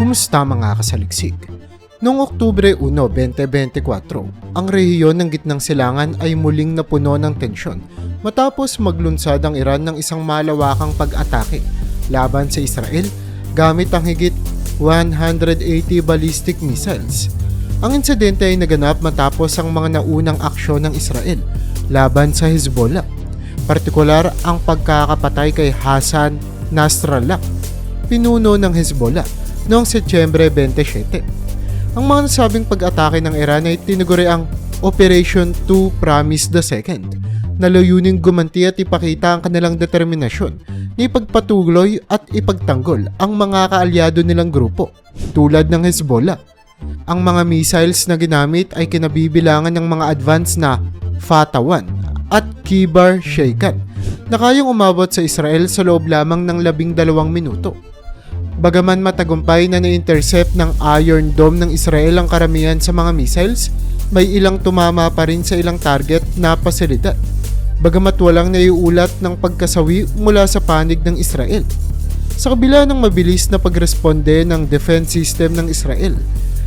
Kumusta mga kasaliksik? Noong Oktubre 1, 2024, ang rehiyon ng gitnang silangan ay muling napuno ng tensyon matapos maglunsad ang Iran ng isang malawakang pag-atake laban sa Israel gamit ang higit 180 ballistic missiles. Ang insidente ay naganap matapos ang mga naunang aksyon ng Israel laban sa Hezbollah, partikular ang pagkakapatay kay Hassan Nasrallah, pinuno ng Hezbollah noong Setyembre 27. Ang mga nasabing pag-atake ng Iran ay tinuguri ang Operation 2 Promise the Second na layuning gumanti at ipakita ang kanilang determinasyon na ipagpatuloy at ipagtanggol ang mga kaalyado nilang grupo tulad ng Hezbollah. Ang mga missiles na ginamit ay kinabibilangan ng mga advance na Fata-1 at Kibar Shaykan na kayang umabot sa Israel sa loob lamang ng labing dalawang minuto. Bagaman matagumpay na na-intercept ng Iron Dome ng Israel ang karamihan sa mga missiles, may ilang tumama pa rin sa ilang target na pasilidad. Bagamat walang naiulat ng pagkasawi mula sa panig ng Israel. Sa kabila ng mabilis na pagresponde ng defense system ng Israel,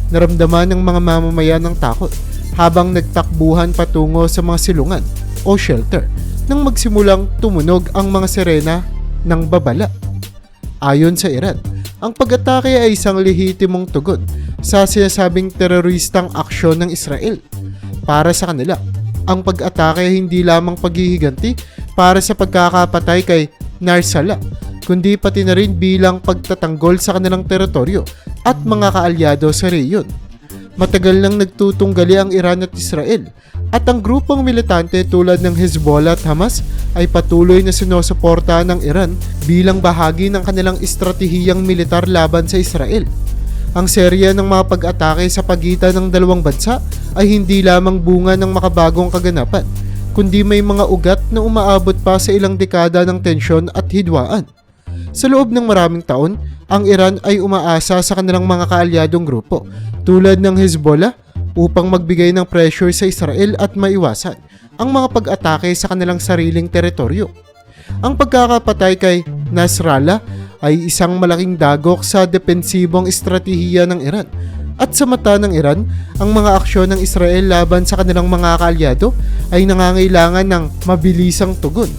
naramdaman ng mga mamamayan ng takot habang nagtakbuhan patungo sa mga silungan o shelter nang magsimulang tumunog ang mga sirena ng babala. Ayon sa Iran, ang pag-atake ay isang lehitimong tugon sa sinasabing teroristang aksyon ng Israel. Para sa kanila, ang pag-atake ay hindi lamang paghihiganti para sa pagkakapatay kay Narsala, kundi pati na rin bilang pagtatanggol sa kanilang teritoryo at mga kaalyado sa reyon. Matagal nang nagtutunggali ang Iran at Israel at ang grupong militante tulad ng Hezbollah at Hamas ay patuloy na sinusuporta ng Iran bilang bahagi ng kanilang estratehiyang militar laban sa Israel. Ang serya ng mga pag-atake sa pagitan ng dalawang bansa ay hindi lamang bunga ng makabagong kaganapan, kundi may mga ugat na umaabot pa sa ilang dekada ng tensyon at hidwaan. Sa loob ng maraming taon, ang Iran ay umaasa sa kanilang mga kaalyadong grupo tulad ng Hezbollah upang magbigay ng pressure sa Israel at maiwasan ang mga pag-atake sa kanilang sariling teritoryo. Ang pagkakapatay kay Nasrallah ay isang malaking dagok sa depensibong estratehiya ng Iran. At sa mata ng Iran, ang mga aksyon ng Israel laban sa kanilang mga kaalyado ay nangangailangan ng mabilisang tugon.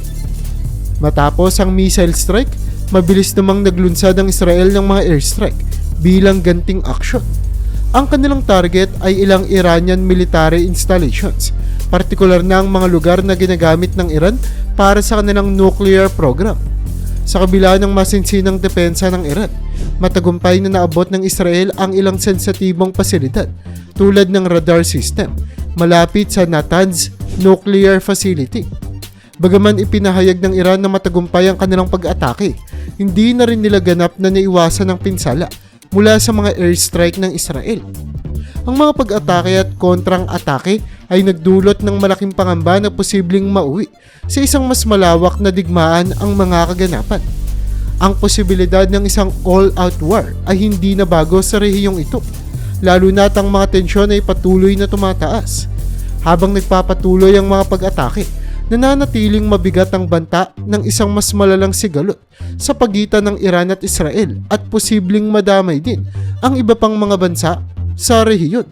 Matapos ang missile strike, mabilis namang naglunsad ang Israel ng mga airstrike bilang ganting aksyon. Ang kanilang target ay ilang Iranian military installations, partikular na ang mga lugar na ginagamit ng Iran para sa kanilang nuclear program. Sa kabila ng masinsinang depensa ng Iran, matagumpay na naabot ng Israel ang ilang sensitibong pasilidad tulad ng radar system malapit sa Natanz nuclear facility. Bagaman ipinahayag ng Iran na matagumpay ang kanilang pag-atake, hindi na rin nila ganap na naiwasan ng pinsala mula sa mga airstrike ng Israel. Ang mga pag-atake at kontrang atake ay nagdulot ng malaking pangamba na posibleng mauwi sa isang mas malawak na digmaan ang mga kaganapan. Ang posibilidad ng isang all-out war ay hindi na bago sa rehiyong ito, lalo na't ang mga tensyon ay patuloy na tumataas. Habang nagpapatuloy ang mga pag-atake, nananatiling mabigat ang banta ng isang mas malalang sigalot sa pagitan ng Iran at Israel at posibleng madamay din ang iba pang mga bansa sa rehiyon.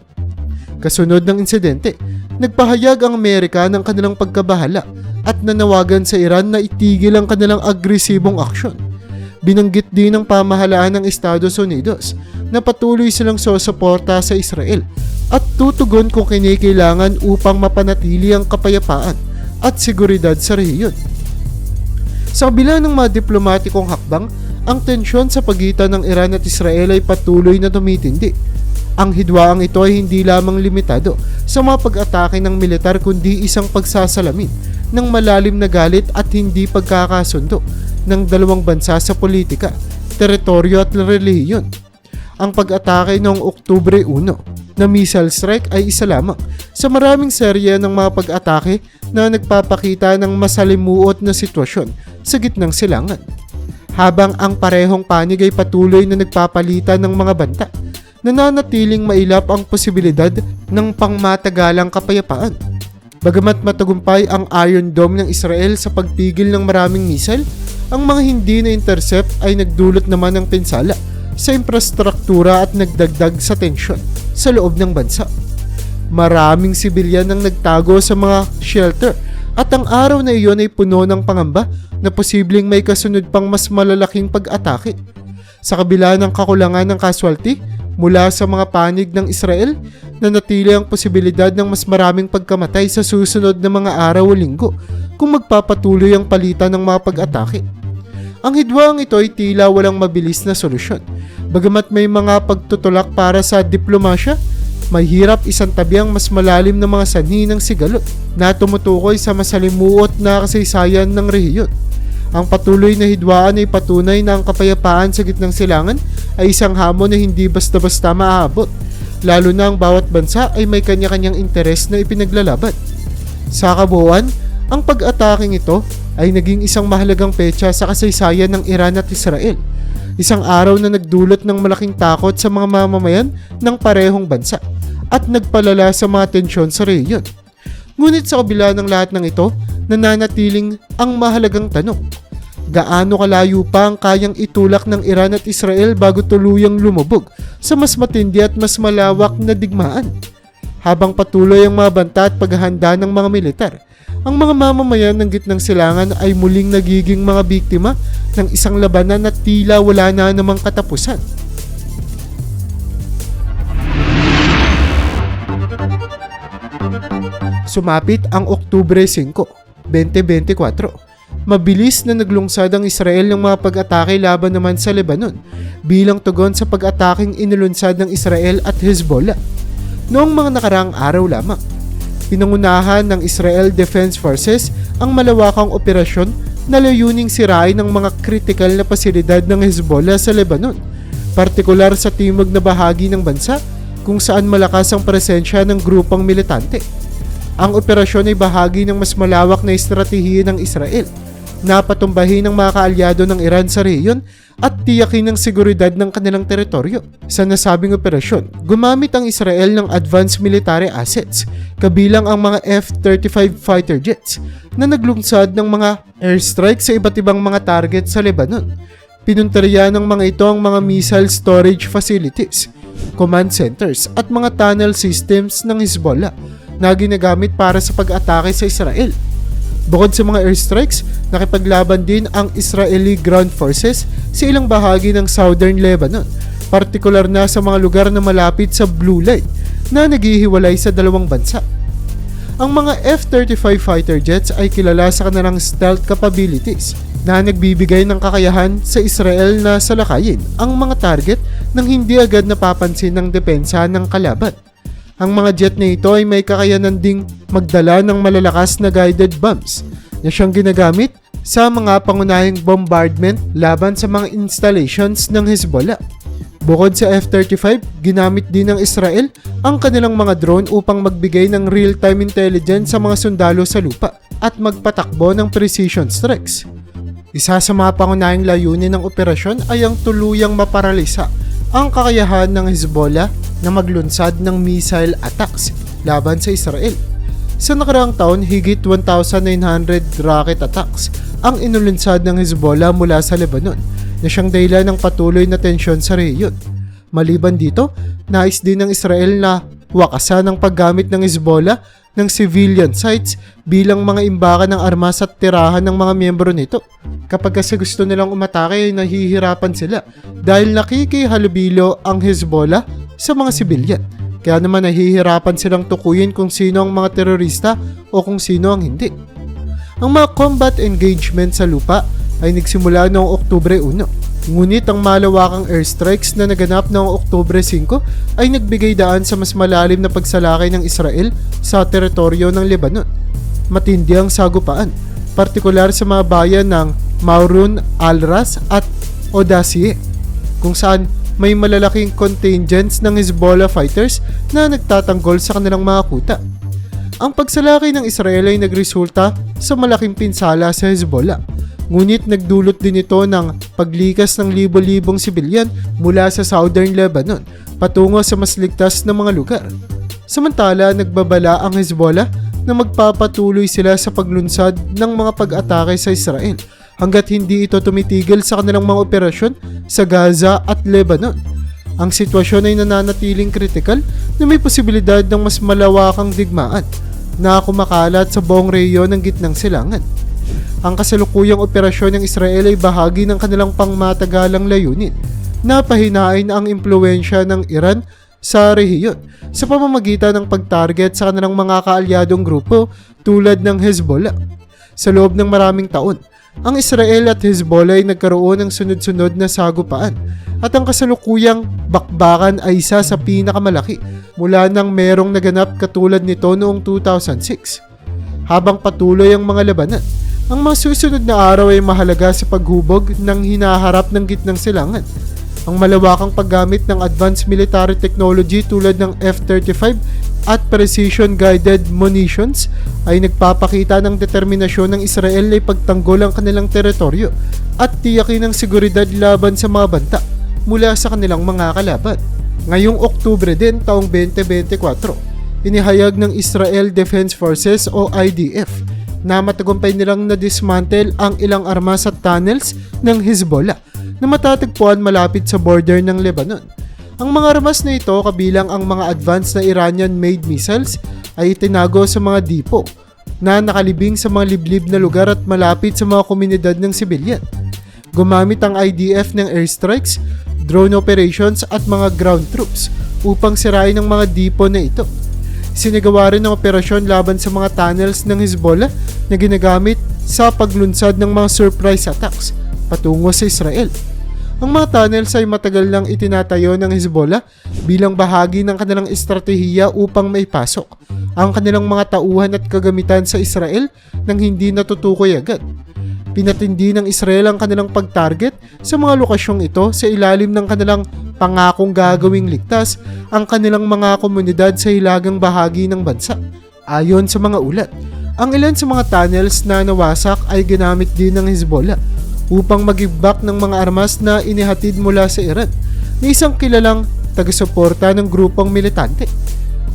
Kasunod ng insidente, nagpahayag ang Amerika ng kanilang pagkabahala at nanawagan sa Iran na itigil ang kanilang agresibong aksyon. Binanggit din ng pamahalaan ng Estados Unidos na patuloy silang susuporta sa Israel at tutugon kung kinikailangan upang mapanatili ang kapayapaan at seguridad sa rehiyon. Sa kabila ng mga diplomatikong hakbang, ang tensyon sa pagitan ng Iran at Israel ay patuloy na tumitindi. Ang hidwaang ito ay hindi lamang limitado sa mga pag-atake ng militar kundi isang pagsasalamin ng malalim na galit at hindi pagkakasundo ng dalawang bansa sa politika, teritoryo at relihiyon. Ang pag-atake noong Oktubre 1 na missile strike ay isa lamang sa maraming serye ng mga pag-atake na nagpapakita ng masalimuot na sitwasyon sa gitnang silangan. Habang ang parehong panig ay patuloy na nagpapalitan ng mga banta, nananatiling mailap ang posibilidad ng pangmatagalang kapayapaan. Bagamat matagumpay ang Iron Dome ng Israel sa pagpigil ng maraming missile, ang mga hindi na intercept ay nagdulot naman ng pinsala sa infrastruktura at nagdagdag sa tensyon sa loob ng bansa. Maraming sibilyan ang nagtago sa mga shelter at ang araw na iyon ay puno ng pangamba na posibleng may kasunod pang mas malalaking pag-atake. Sa kabila ng kakulangan ng casualty mula sa mga panig ng Israel, nanatili ang posibilidad ng mas maraming pagkamatay sa susunod na mga araw o linggo kung magpapatuloy ang palitan ng mga pag-atake. Ang hidwang ito ay tila walang mabilis na solusyon. Bagamat may mga pagtutulak para sa diplomasya, mahirap isang tabi ang mas malalim na mga sanhi ng sigalot na tumutukoy sa masalimuot na kasaysayan ng rehiyon. Ang patuloy na hidwaan ay patunay na ang kapayapaan sa gitnang silangan ay isang hamon na hindi basta-basta maaabot, lalo na ang bawat bansa ay may kanya-kanyang interes na ipinaglalaban. Sa kabuuan, ang pag-ataking ito ay naging isang mahalagang petsa sa kasaysayan ng Iran at Israel. Isang araw na nagdulot ng malaking takot sa mga mamamayan ng parehong bansa at nagpalala sa mga tensyon sa rehiyon. Ngunit sa kabila ng lahat ng ito, nananatiling ang mahalagang tanong. Gaano kalayo pa ang kayang itulak ng Iran at Israel bago tuluyang lumubog sa mas matindi at mas malawak na digmaan? Habang patuloy ang mga banta at paghahanda ng mga militar, ang mga mamamayan ng gitnang silangan ay muling nagiging mga biktima ng isang labanan na tila wala na namang katapusan. Sumapit ang Oktubre 5, 2024. Mabilis na naglungsad ang Israel ng mga pag-atake laban naman sa Lebanon bilang tugon sa pag-ataking inulunsad ng Israel at Hezbollah. Noong mga nakaraang araw lamang, pinangunahan ng Israel Defense Forces ang malawakang operasyon na layuning sirain ng mga kritikal na pasilidad ng Hezbollah sa Lebanon, partikular sa timog na bahagi ng bansa kung saan malakas ang presensya ng grupang militante. Ang operasyon ay bahagi ng mas malawak na estratehiya ng Israel na patumbahin ng mga kaalyado ng Iran sa rehiyon at tiyakin ang seguridad ng kanilang teritoryo. Sa nasabing operasyon, gumamit ang Israel ng advanced military assets, kabilang ang mga F-35 fighter jets na naglungsad ng mga airstrike sa iba't ibang mga target sa Lebanon. Pinunteriya ng mga ito ang mga missile storage facilities, command centers at mga tunnel systems ng Hezbollah na ginagamit para sa pag-atake sa Israel. Bukod sa mga airstrikes, nakipaglaban din ang Israeli ground forces sa ilang bahagi ng southern Lebanon, partikular na sa mga lugar na malapit sa Blue Line na naghihiwalay sa dalawang bansa. Ang mga F-35 fighter jets ay kilala sa kanilang stealth capabilities na nagbibigay ng kakayahan sa Israel na salakayin ang mga target nang hindi agad napapansin ng depensa ng kalaban. Ang mga jet na ito ay may kakayanan ding magdala ng malalakas na guided bombs na siyang ginagamit sa mga pangunahing bombardment laban sa mga installations ng Hezbollah. Bukod sa F-35, ginamit din ng Israel ang kanilang mga drone upang magbigay ng real-time intelligence sa mga sundalo sa lupa at magpatakbo ng precision strikes. Isa sa mga pangunahing layunin ng operasyon ay ang tuluyang maparalisa ang kakayahan ng Hezbollah na maglunsad ng missile attacks laban sa Israel. Sa nakaraang taon, higit 1,900 rocket attacks ang inulunsad ng Hezbollah mula sa Lebanon na siyang dahilan ng patuloy na tensyon sa rehiyon. Maliban dito, nais din ng Israel na wakasan ang paggamit ng Hezbollah ng civilian sites bilang mga imbakan ng armas at tirahan ng mga miyembro nito. Kapag kasi gusto nilang umatake ay nahihirapan sila dahil nakikihalubilo ang Hezbollah sa mga sibilyan. Kaya naman nahihirapan silang tukuyin kung sino ang mga terorista o kung sino ang hindi. Ang mga combat engagement sa lupa ay nagsimula noong Oktubre 1 Ngunit ang malawakang airstrikes na naganap noong Oktubre 5 ay nagbigay daan sa mas malalim na pagsalakay ng Israel sa teritoryo ng Lebanon. Matindi ang sagupaan, partikular sa mga bayan ng Maurun, Al-Ras at Odassie, kung saan may malalaking contingents ng Hezbollah fighters na nagtatanggol sa kanilang mga kuta. Ang pagsalakay ng Israel ay nagresulta sa malaking pinsala sa Hezbollah Ngunit nagdulot din ito ng paglikas ng libo-libong sibilyan mula sa southern Lebanon patungo sa mas ligtas na mga lugar. Samantala, nagbabala ang Hezbollah na magpapatuloy sila sa paglunsad ng mga pag-atake sa Israel hanggat hindi ito tumitigil sa kanilang mga operasyon sa Gaza at Lebanon. Ang sitwasyon ay nananatiling kritikal na may posibilidad ng mas malawakang digmaan na kumakalat sa buong rehiyon ng gitnang silangan. Ang kasalukuyang operasyon ng Israel ay bahagi ng kanilang pangmatagalang layunin na pahinain ang impluensya ng Iran sa rehiyon sa pamamagitan ng pagtarget sa kanilang mga kaalyadong grupo tulad ng Hezbollah. Sa loob ng maraming taon, ang Israel at Hezbollah ay nagkaroon ng sunod-sunod na sagupaan at ang kasalukuyang bakbakan ay isa sa pinakamalaki mula nang merong naganap katulad nito noong 2006. Habang patuloy ang mga labanan, ang mga susunod na araw ay mahalaga sa paghubog ng hinaharap ng gitnang silangan. Ang malawakang paggamit ng advanced military technology tulad ng F-35 at precision-guided munitions ay nagpapakita ng determinasyon ng Israel na ipagtanggol ang kanilang teritoryo at tiyakin ang seguridad laban sa mga banta mula sa kanilang mga kalaban. Ngayong Oktubre din taong 2024, inihayag ng Israel Defense Forces o IDF na matagumpay nilang na-dismantle ang ilang armas at tunnels ng Hezbollah na matatagpuan malapit sa border ng Lebanon. Ang mga armas na ito kabilang ang mga advanced na Iranian-made missiles ay itinago sa mga dipo na nakalibing sa mga liblib na lugar at malapit sa mga komunidad ng sibilyan. Gumamit ang IDF ng airstrikes, drone operations at mga ground troops upang sirain ang mga dipo na ito. Sinagawa rin ang operasyon laban sa mga tunnels ng Hezbollah na ginagamit sa paglunsad ng mga surprise attacks patungo sa Israel. Ang mga tunnels ay matagal nang itinatayo ng Hezbollah bilang bahagi ng kanilang estratehiya upang maipasok ang kanilang mga tauhan at kagamitan sa Israel nang hindi natutukoy agad. Pinatindi ng Israel ang kanilang pag-target sa mga lokasyong ito sa ilalim ng kanilang pangakong gagawing ligtas ang kanilang mga komunidad sa hilagang bahagi ng bansa. Ayon sa mga ulat, ang ilan sa mga tunnels na nawasak ay ginamit din ng Hezbollah upang magibak ng mga armas na inihatid mula sa Iran na isang kilalang taga-suporta ng grupong militante.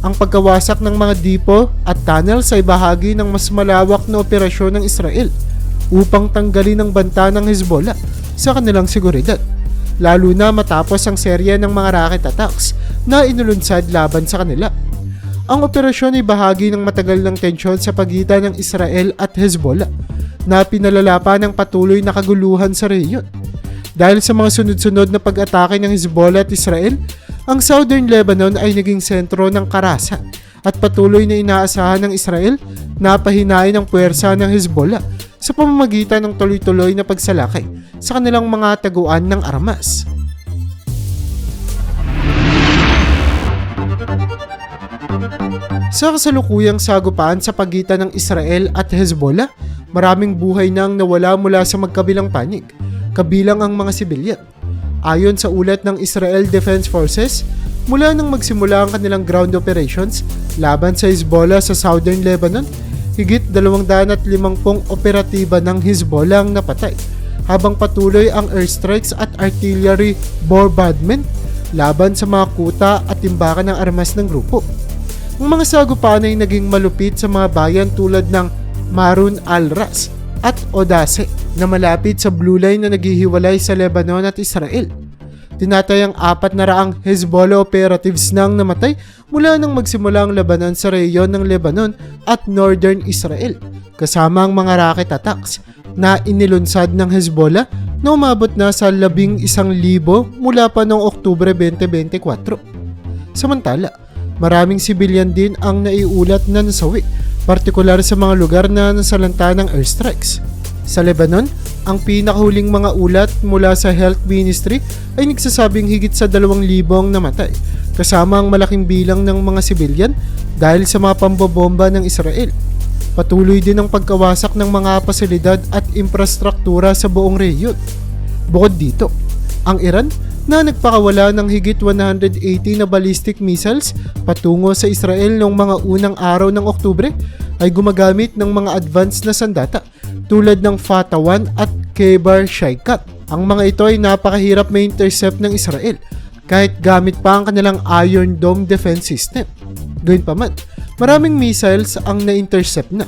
Ang pagkawasak ng mga dipo at tunnels ay bahagi ng mas malawak na operasyon ng Israel upang tanggalin ang banta ng Hezbollah sa kanilang seguridad lalo na matapos ang serye ng mga rocket attacks na inulunsad laban sa kanila. Ang operasyon ay bahagi ng matagal ng tensyon sa pagitan ng Israel at Hezbollah na pinalala pa ng patuloy na kaguluhan sa rehiyon. Dahil sa mga sunod-sunod na pag-atake ng Hezbollah at Israel, ang Southern Lebanon ay naging sentro ng karasan at patuloy na inaasahan ng Israel na pahinain ang puwersa ng Hezbollah sa pamamagitan ng tuloy-tuloy na pagsalakay sa kanilang mga taguan ng armas. Sa kasalukuyang sagupaan sa pagitan ng Israel at Hezbollah, maraming buhay nang nawala mula sa magkabilang panig, kabilang ang mga sibilyan. Ayon sa ulat ng Israel Defense Forces, mula nang magsimula ang kanilang ground operations laban sa Hezbollah sa southern Lebanon, higit 250 operatiba ng Hezbollah ang napatay, habang patuloy ang airstrikes at artillery bombardment laban sa mga kuta at timbakan ng armas ng grupo. Ang mga sagupaan ay naging malupit sa mga bayan tulad ng Marun al-Ras at Odase na malapit sa blue line na naghihiwalay sa Lebanon at Israel. Tinatayang apat na raang Hezbollah operatives nang namatay mula nang magsimula ang labanan sa rehiyon ng Lebanon at Northern Israel, kasama ang mga rocket attacks na inilunsad ng Hezbollah na umabot na sa labing isang libo mula pa noong Oktubre 2024. Samantala, maraming sibilyan din ang naiulat na nasawi, partikular sa mga lugar na nasalanta ng airstrikes. Sa Lebanon, ang pinakahuling mga ulat mula sa Health Ministry ay nagsasabing higit sa 2,000 ang namatay, kasama ang malaking bilang ng mga sibilyan dahil sa mga pambobomba ng Israel. Patuloy din ang pagkawasak ng mga pasilidad at infrastruktura sa buong rehiyon. Bukod dito, ang Iran na nagpakawala ng higit 180 na ballistic missiles patungo sa Israel noong mga unang araw ng Oktubre ay gumagamit ng mga advanced na sandata tulad ng Fatawan at Kebar Shaikat. Ang mga ito ay napakahirap may intercept ng Israel kahit gamit pa ang kanilang Iron Dome defense system. Gayunpaman, maraming missiles ang na-intercept na.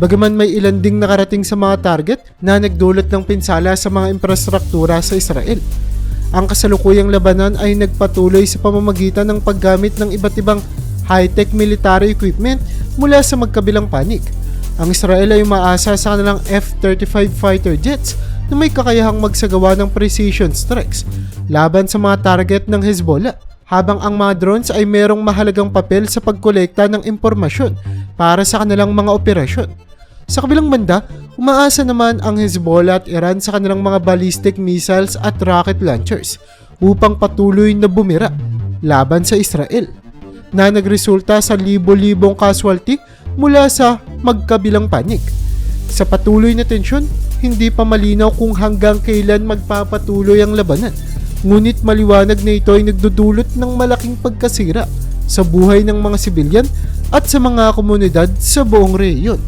Bagaman may ilan ding nakarating sa mga target na nagdulot ng pinsala sa mga infrastruktura sa Israel. Ang kasalukuyang labanan ay nagpatuloy sa pamamagitan ng paggamit ng iba't ibang high-tech military equipment mula sa magkabilang panig. Ang Israel ay umaasa sa kanilang F-35 fighter jets na may kakayahang magsagawa ng precision strikes laban sa mga target ng Hezbollah habang ang mga drones ay merong mahalagang papel sa pagkolekta ng impormasyon para sa kanilang mga operasyon. Sa kabilang banda, umaasa naman ang Hezbollah at Iran sa kanilang mga ballistic missiles at rocket launchers upang patuloy na bumira laban sa Israel na nagresulta sa libo-libong casualty mula sa magkabilang panig. Sa patuloy na tensyon, hindi pa malinaw kung hanggang kailan magpapatuloy ang labanan. Ngunit maliwanag na ito ay nagdudulot ng malaking pagkasira sa buhay ng mga sibilyan at sa mga komunidad sa buong rehiyon.